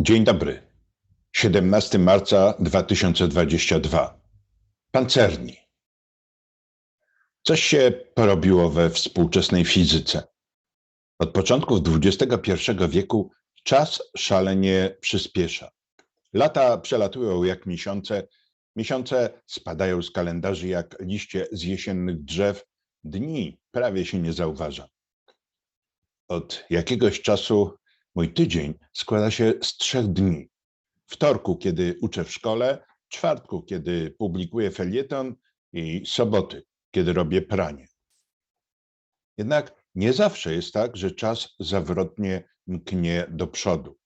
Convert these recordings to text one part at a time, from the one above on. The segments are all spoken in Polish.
Dzień dobry. 17 marca 2022. Pancerni. Coś się porobiło we współczesnej fizyce. Od początków XXI wieku czas szalenie przyspiesza. Lata przelatują jak miesiące, miesiące spadają z kalendarzy jak liście z jesiennych drzew, dni prawie się nie zauważa. Od jakiegoś czasu Mój tydzień składa się z trzech dni. Wtorku, kiedy uczę w szkole, czwartku, kiedy publikuję felieton i soboty, kiedy robię pranie. Jednak nie zawsze jest tak, że czas zawrotnie mknie do przodu.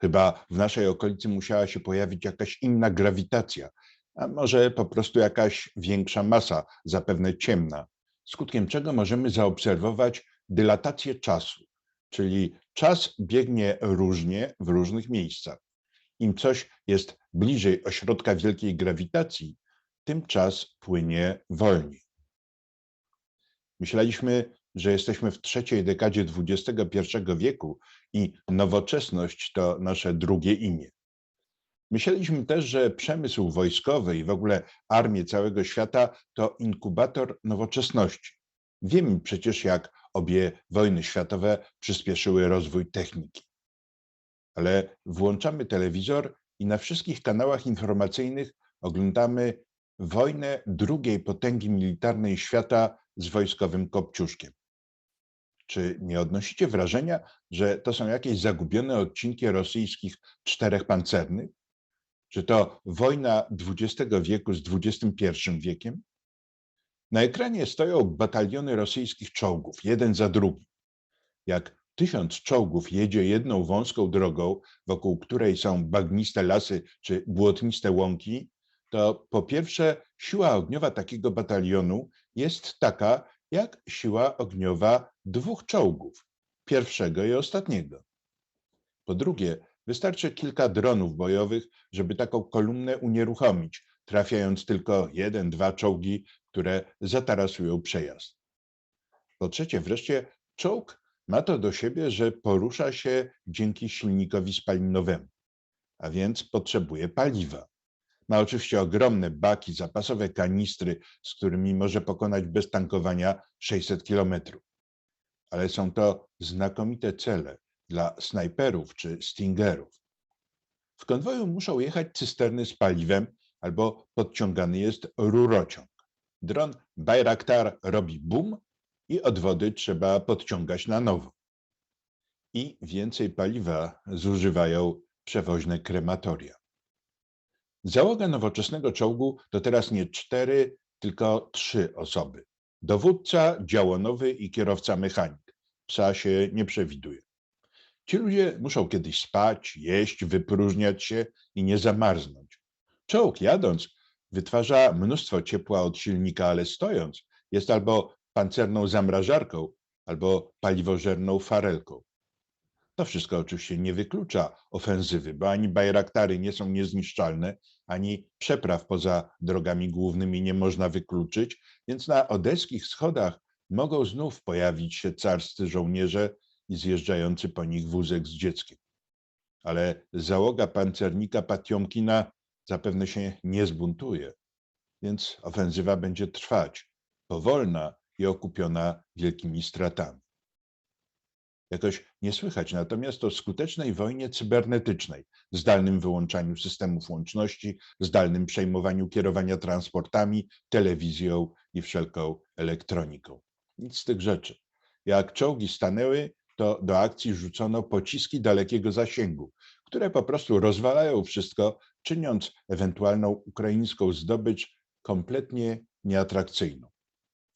Chyba w naszej okolicy musiała się pojawić jakaś inna grawitacja, a może po prostu jakaś większa masa, zapewne ciemna, skutkiem czego możemy zaobserwować dylatację czasu czyli czas biegnie różnie w różnych miejscach. Im coś jest bliżej ośrodka wielkiej grawitacji, tym czas płynie wolniej. Myśleliśmy, że jesteśmy w trzeciej dekadzie XXI wieku i nowoczesność to nasze drugie imię. Myśleliśmy też, że przemysł wojskowy i w ogóle armie całego świata to inkubator nowoczesności. Wiemy przecież, jak obie wojny światowe przyspieszyły rozwój techniki. Ale włączamy telewizor i na wszystkich kanałach informacyjnych oglądamy wojnę drugiej potęgi militarnej świata z wojskowym kopciuszkiem. Czy nie odnosicie wrażenia, że to są jakieś zagubione odcinki rosyjskich czterech pancernych? Że to wojna XX wieku z XXI wiekiem? Na ekranie stoją bataliony rosyjskich czołgów, jeden za drugim. Jak tysiąc czołgów jedzie jedną wąską drogą, wokół której są bagniste lasy czy błotniste łąki, to po pierwsze siła ogniowa takiego batalionu jest taka jak siła ogniowa dwóch czołgów, pierwszego i ostatniego. Po drugie, wystarczy kilka dronów bojowych, żeby taką kolumnę unieruchomić, trafiając tylko jeden, dwa czołgi które zatarasują przejazd. Po trzecie, wreszcie czołg ma to do siebie, że porusza się dzięki silnikowi spalinowemu, a więc potrzebuje paliwa. Ma oczywiście ogromne baki, zapasowe kanistry, z którymi może pokonać bez tankowania 600 kilometrów. Ale są to znakomite cele dla snajperów czy stingerów. W konwoju muszą jechać cysterny z paliwem albo podciągany jest rurociąg. Dron Bayraktar robi bum i od wody trzeba podciągać na nowo. I więcej paliwa zużywają przewoźne krematoria. Załoga nowoczesnego czołgu to teraz nie cztery, tylko trzy osoby. Dowódca, działonowy i kierowca mechanik. Psa się nie przewiduje. Ci ludzie muszą kiedyś spać, jeść, wypróżniać się i nie zamarznąć. Czołg jadąc wytwarza mnóstwo ciepła od silnika, ale stojąc jest albo pancerną zamrażarką, albo paliwożerną farelką. To wszystko oczywiście nie wyklucza ofensywy, bo ani bajraktary nie są niezniszczalne, ani przepraw poza drogami głównymi nie można wykluczyć, więc na odeskich schodach mogą znów pojawić się carscy żołnierze i zjeżdżający po nich wózek z dzieckiem. Ale załoga pancernika Patiomkina zapewne się nie zbuntuje, więc ofensywa będzie trwać, powolna i okupiona wielkimi stratami. Jakoś nie słychać natomiast o skutecznej wojnie cybernetycznej, zdalnym wyłączaniu systemów łączności, zdalnym przejmowaniu kierowania transportami, telewizją i wszelką elektroniką. Nic z tych rzeczy. Jak czołgi stanęły, to do akcji rzucono pociski dalekiego zasięgu, które po prostu rozwalają wszystko, czyniąc ewentualną ukraińską zdobycz kompletnie nieatrakcyjną.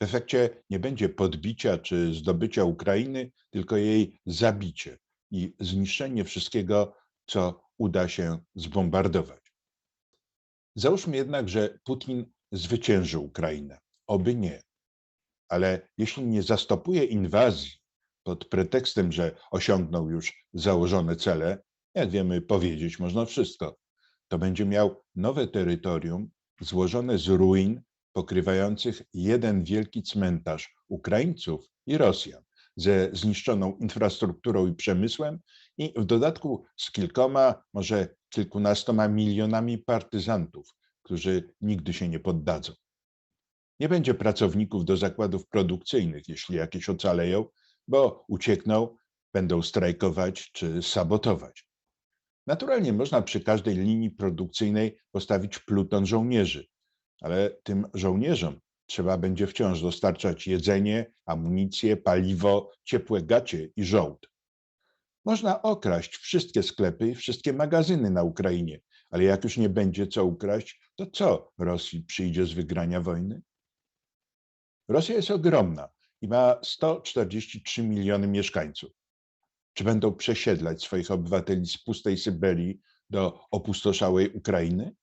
W efekcie nie będzie podbicia czy zdobycia Ukrainy, tylko jej zabicie i zniszczenie wszystkiego, co uda się zbombardować. Załóżmy jednak, że Putin zwycięży Ukrainę. Oby nie. Ale jeśli nie zastopuje inwazji pod pretekstem, że osiągnął już założone cele, jak wiemy, powiedzieć można wszystko, to będzie miał nowe terytorium złożone z ruin pokrywających jeden wielki cmentarz Ukraińców i Rosjan ze zniszczoną infrastrukturą i przemysłem i w dodatku z kilkoma, może kilkunastoma milionami partyzantów, którzy nigdy się nie poddadzą. Nie będzie pracowników do zakładów produkcyjnych, jeśli jakieś ocaleją, bo uciekną, będą strajkować czy sabotować. Naturalnie można przy każdej linii produkcyjnej postawić pluton żołnierzy, ale tym żołnierzom trzeba będzie wciąż dostarczać jedzenie, amunicję, paliwo, ciepłe gacie i żołd. Można okraść wszystkie sklepy i wszystkie magazyny na Ukrainie, ale jak już nie będzie co ukraść, to co Rosji przyjdzie z wygrania wojny? Rosja jest ogromna i ma 143 miliony mieszkańców. Czy będą przesiedlać swoich obywateli z pustej Syberii do opustoszałej Ukrainy?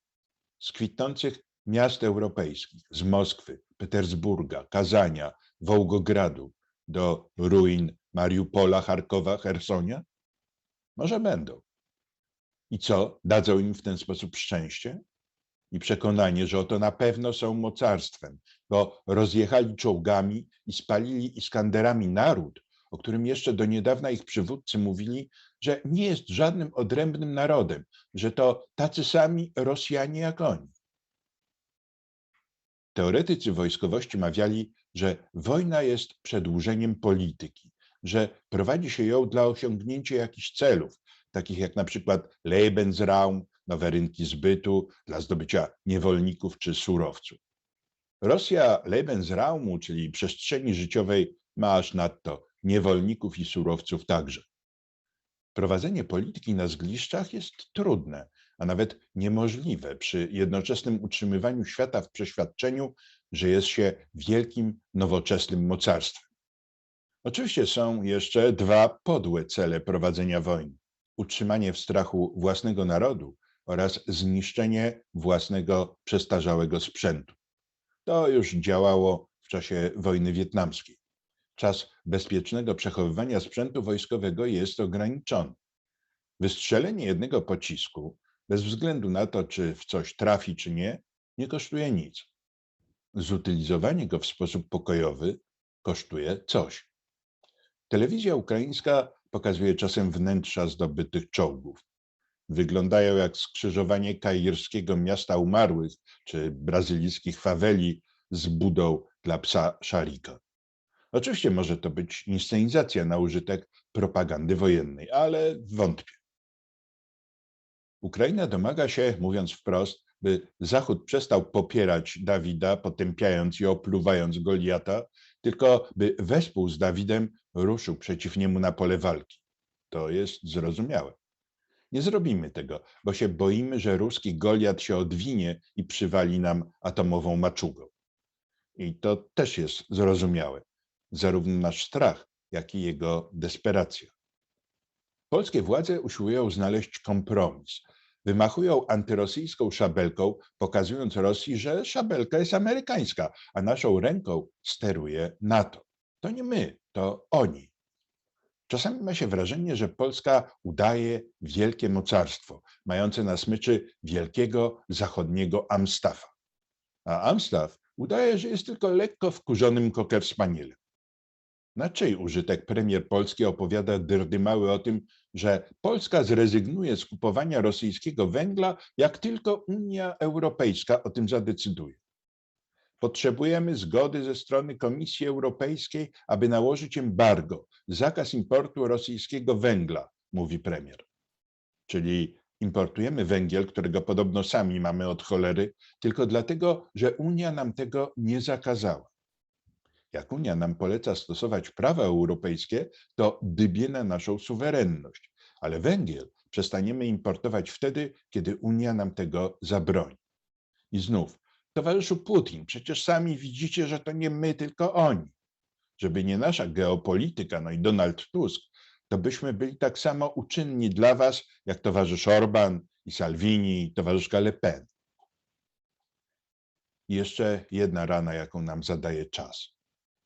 Z kwitnących miast europejskich, z Moskwy, Petersburga, Kazania, Wołgogradu do ruin Mariupola, Charkowa, Hersonia? Może będą. I co, dadzą im w ten sposób szczęście? I przekonanie, że oto na pewno są mocarstwem, bo rozjechali czołgami i spalili Iskanderami naród, o którym jeszcze do niedawna ich przywódcy mówili, że nie jest żadnym odrębnym narodem, że to tacy sami Rosjanie jak oni. Teoretycy wojskowości mawiali, że wojna jest przedłużeniem polityki, że prowadzi się ją dla osiągnięcia jakichś celów, takich jak na przykład Lebensraum, nowe rynki zbytu, dla zdobycia niewolników czy surowców. Rosja Lebensraumu, czyli przestrzeni życiowej, ma aż nadto niewolników i surowców także. Prowadzenie polityki na zgliszczach jest trudne, a nawet niemożliwe przy jednoczesnym utrzymywaniu świata w przeświadczeniu, że jest się wielkim, nowoczesnym mocarstwem. Oczywiście są jeszcze dwa podłe cele prowadzenia wojny: utrzymanie w strachu własnego narodu oraz zniszczenie własnego przestarzałego sprzętu. To już działało w czasie wojny wietnamskiej. Czas bezpiecznego przechowywania sprzętu wojskowego jest ograniczony. Wystrzelenie jednego pocisku, bez względu na to, czy w coś trafi, czy nie, nie kosztuje nic. Zutylizowanie go w sposób pokojowy kosztuje coś. Telewizja ukraińska pokazuje czasem wnętrza zdobytych czołgów. Wyglądają jak skrzyżowanie kairskiego miasta umarłych czy brazylijskich faweli z budą dla psa szarika. Oczywiście może to być inscenizacja na użytek propagandy wojennej, ale wątpię. Ukraina domaga się, mówiąc wprost, by Zachód przestał popierać Dawida, potępiając i opluwając Goliata, tylko by wespół z Dawidem ruszył przeciw niemu na pole walki. To jest zrozumiałe. Nie zrobimy tego, bo się boimy, że ruski Goliat się odwinie i przywali nam atomową maczugą. I to też jest zrozumiałe zarówno nasz strach, jak i jego desperacja. Polskie władze usiłują znaleźć kompromis. Wymachują antyrosyjską szabelką, pokazując Rosji, że szabelka jest amerykańska, a naszą ręką steruje NATO. To nie my, to oni. Czasami ma się wrażenie, że Polska udaje wielkie mocarstwo, mające na smyczy wielkiego zachodniego Amstafa. A Amstaff udaje, że jest tylko lekko wkurzonym kokerspanielem. Na czyj użytek premier Polski opowiada dyrdymały o tym, że Polska zrezygnuje z kupowania rosyjskiego węgla, jak tylko Unia Europejska o tym zadecyduje? Potrzebujemy zgody ze strony Komisji Europejskiej, aby nałożyć embargo, zakaz importu rosyjskiego węgla, mówi premier. Czyli importujemy węgiel, którego podobno sami mamy od cholery, tylko dlatego, że Unia nam tego nie zakazała. Jak Unia nam poleca stosować prawa europejskie, to dybie na naszą suwerenność, ale węgiel przestaniemy importować wtedy, kiedy Unia nam tego zabroni. I znów, towarzyszu Putin, przecież sami widzicie, że to nie my, tylko oni. Żeby nie nasza geopolityka, no i Donald Tusk, to byśmy byli tak samo uczynni dla was, jak towarzysz Orban i Salvini i towarzyszka Le Pen. I jeszcze jedna rana, jaką nam zadaje czas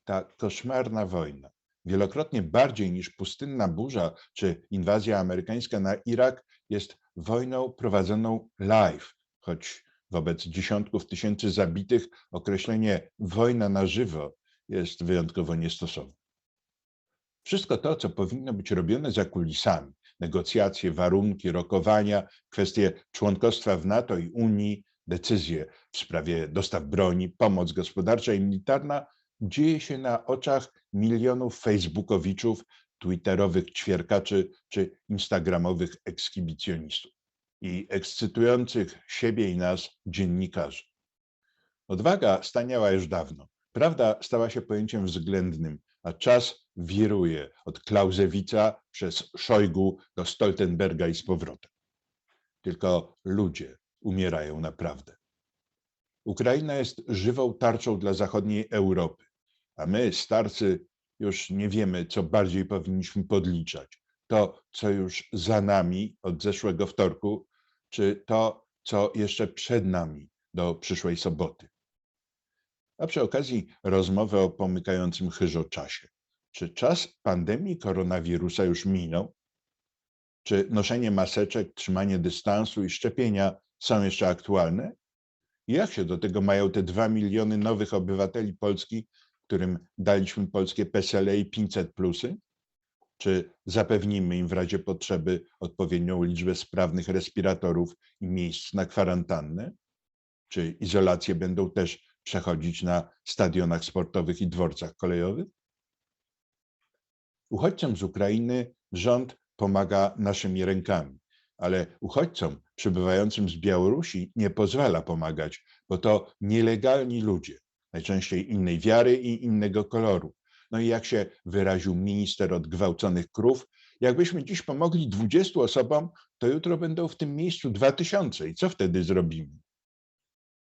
ta koszmarna wojna, wielokrotnie bardziej niż pustynna burza czy inwazja amerykańska na Irak, jest wojną prowadzoną live, choć wobec dziesiątków tysięcy zabitych określenie wojna na żywo jest wyjątkowo niestosowne. Wszystko to, co powinno być robione za kulisami, negocjacje, warunki, rokowania, kwestie członkostwa w NATO i Unii, decyzje w sprawie dostaw broni, pomoc gospodarcza i militarna dzieje się na oczach milionów facebookowiczów, twitterowych ćwierkaczy czy instagramowych ekskibicjonistów i ekscytujących siebie i nas dziennikarzy. Odwaga staniała już dawno. Prawda stała się pojęciem względnym, a czas wiruje od Klausewica przez Szojgu do Stoltenberga i z powrotem. Tylko ludzie umierają naprawdę. Ukraina jest żywą tarczą dla zachodniej Europy, a my, starcy, już nie wiemy, co bardziej powinniśmy podliczać. To, co już za nami od zeszłego wtorku, czy to, co jeszcze przed nami do przyszłej soboty. A przy okazji rozmowy o pomykającym chyżo czasie. Czy czas pandemii koronawirusa już minął? Czy noszenie maseczek, trzymanie dystansu i szczepienia są jeszcze aktualne? Jak się do tego mają te dwa miliony nowych obywateli Polski, którym daliśmy polskie PESEL i 500 plusy? Czy zapewnimy im w razie potrzeby odpowiednią liczbę sprawnych respiratorów i miejsc na kwarantannę? Czy izolacje będą też przechodzić na stadionach sportowych i dworcach kolejowych? Uchodźcom z Ukrainy rząd pomaga naszymi rękami, ale uchodźcom przybywającym z Białorusi nie pozwala pomagać, bo to nielegalni ludzie, najczęściej innej wiary i innego koloru. No i jak się wyraził minister od gwałconych krów, jakbyśmy dziś pomogli 20 osobom, to jutro będą w tym miejscu 2000 i co wtedy zrobimy?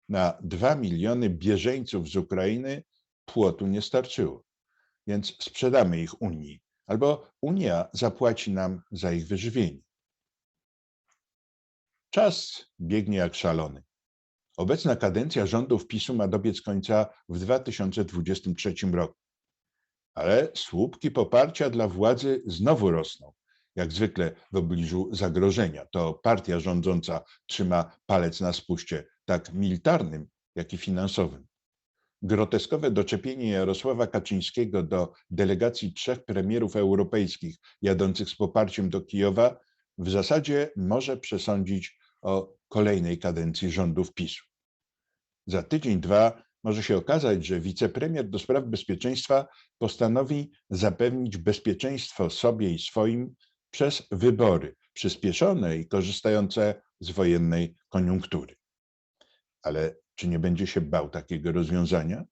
Na 2 miliony bieżeńców z Ukrainy płotu nie starczyło, więc sprzedamy ich Unii, albo Unia zapłaci nam za ich wyżywienie. Czas biegnie jak szalony. Obecna kadencja rządów PiSu ma dobiec końca w 2023 roku. Ale słupki poparcia dla władzy znowu rosną. Jak zwykle w obliczu zagrożenia. To partia rządząca trzyma palec na spuście, tak militarnym, jak i finansowym. Groteskowe doczepienie Jarosława Kaczyńskiego do delegacji trzech premierów europejskich jadących z poparciem do Kijowa w zasadzie może przesądzić o kolejnej kadencji rządów PiSu. Za tydzień, dwa może się okazać, że wicepremier do spraw bezpieczeństwa postanowi zapewnić bezpieczeństwo sobie i swoim przez wybory przyspieszone i korzystające z wojennej koniunktury. Ale czy nie będzie się bał takiego rozwiązania?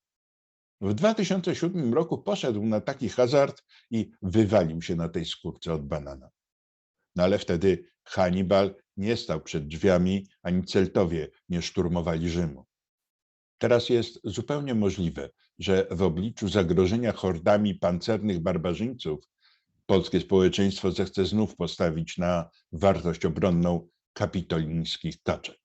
W 2007 roku poszedł na taki hazard i wywalił się na tej skórce od banana. No ale wtedy Hannibal nie stał przed drzwiami, ani Celtowie nie szturmowali Rzymu. Teraz jest zupełnie możliwe, że w obliczu zagrożenia hordami pancernych barbarzyńców polskie społeczeństwo zechce znów postawić na wartość obronną kapitolińskich kaczek.